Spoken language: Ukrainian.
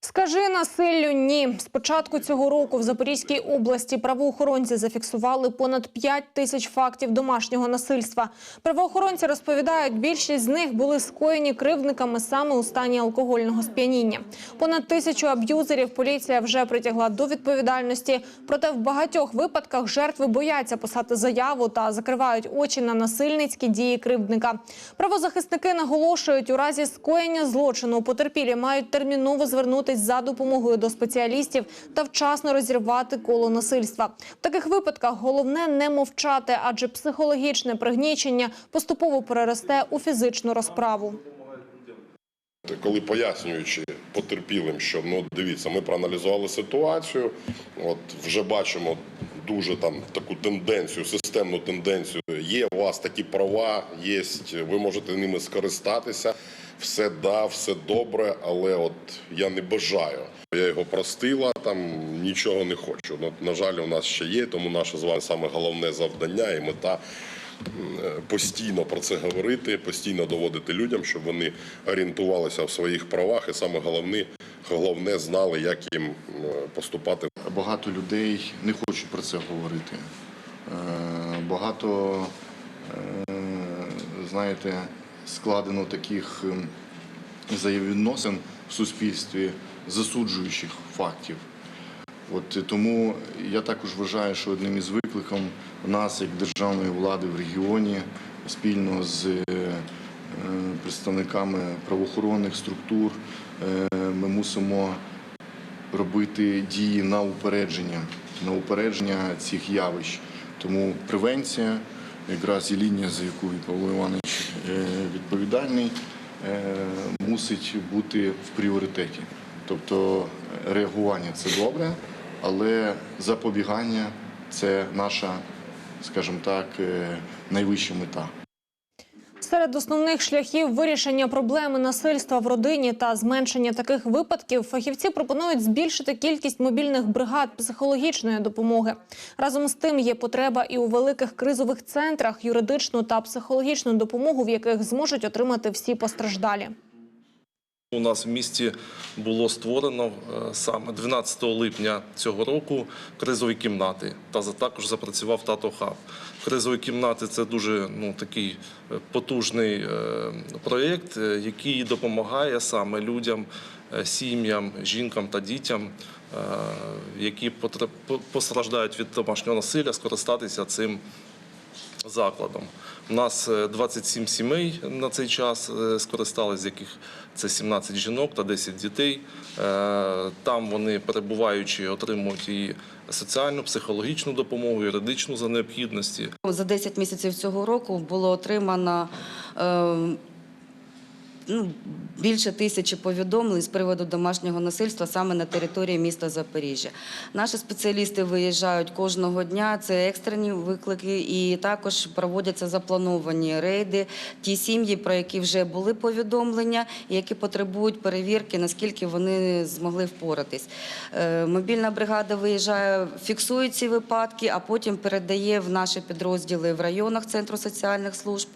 Скажи насиллю ні. З початку цього року в Запорізькій області правоохоронці зафіксували понад 5 тисяч фактів домашнього насильства. Правоохоронці розповідають, більшість з них були скоєні кривдниками саме у стані алкогольного сп'яніння. Понад тисячу аб'юзерів поліція вже притягла до відповідальності. Проте в багатьох випадках жертви бояться писати заяву та закривають очі на насильницькі дії кривдника. Правозахисники наголошують, у разі скоєння злочину потерпілі мають терміново звернутись за допомогою до спеціалістів та вчасно розірвати коло насильства. В таких випадках головне не мовчати, адже психологічне пригнічення поступово переросте у фізичну розправу. Коли пояснюючи потерпілим, що ну дивіться, ми проаналізували ситуацію, от вже бачимо дуже там таку тенденцію, системну тенденцію. Є у вас такі права, є, ви можете ними скористатися. Все да, все добре, але от я не бажаю. Я його простила, там нічого не хочу. Ну, на жаль, у нас ще є, тому наше з вами саме головне завдання і мета постійно про це говорити, постійно доводити людям, щоб вони орієнтувалися в своїх правах, і саме головне, головне знали, як їм е, поступати. Багато людей не хочуть про це говорити. Е, Багато, е, знаєте, складено таких ем, взаємовідносин в суспільстві, засуджуючих фактів. От тому я також вважаю, що одним із викликів нас, як державної влади в регіоні, спільно з е, е, представниками правоохоронних структур, е, ми мусимо робити дії на упередження, на упередження цих явищ. Тому превенція, якраз і лінія, за яку Павло Іванович е, відповідальний, е, мусить бути в пріоритеті. Тобто е, реагування це добре, але запобігання це наша, скажімо так, найвища мета. Серед основних шляхів вирішення проблеми насильства в родині та зменшення таких випадків фахівці пропонують збільшити кількість мобільних бригад психологічної допомоги. Разом з тим є потреба і у великих кризових центрах юридичну та психологічну допомогу, в яких зможуть отримати всі постраждалі. У нас в місті було створено е, саме 12 липня цього року кризові кімнати. Та також запрацював тато хаб. Кризові кімнати це дуже ну такий е, потужний е, проєкт, який допомагає саме людям, сім'ям, жінкам та дітям, які постраждають від домашнього насилля, скористатися цим закладом. У нас е, 27 сімей на цей час е, скористались, з яких це 17 жінок та 10 дітей. Е, Там вони, перебуваючи, отримують і соціальну, психологічну допомогу, юридичну за необхідності. За 10 місяців цього року було отримано е, ну, більше тисячі повідомлень з приводу домашнього насильства саме на території міста Запоріжжя. Наші спеціалісти виїжджають кожного дня. Це екстрені виклики, і також проводяться заплановані рейди. Ті сім'ї, про які вже були повідомлення, які потребують перевірки, наскільки вони змогли впоратись. Е, Мобільна бригада виїжджає, фіксує ці випадки, а потім передає в наші підрозділи в районах центру соціальних служб.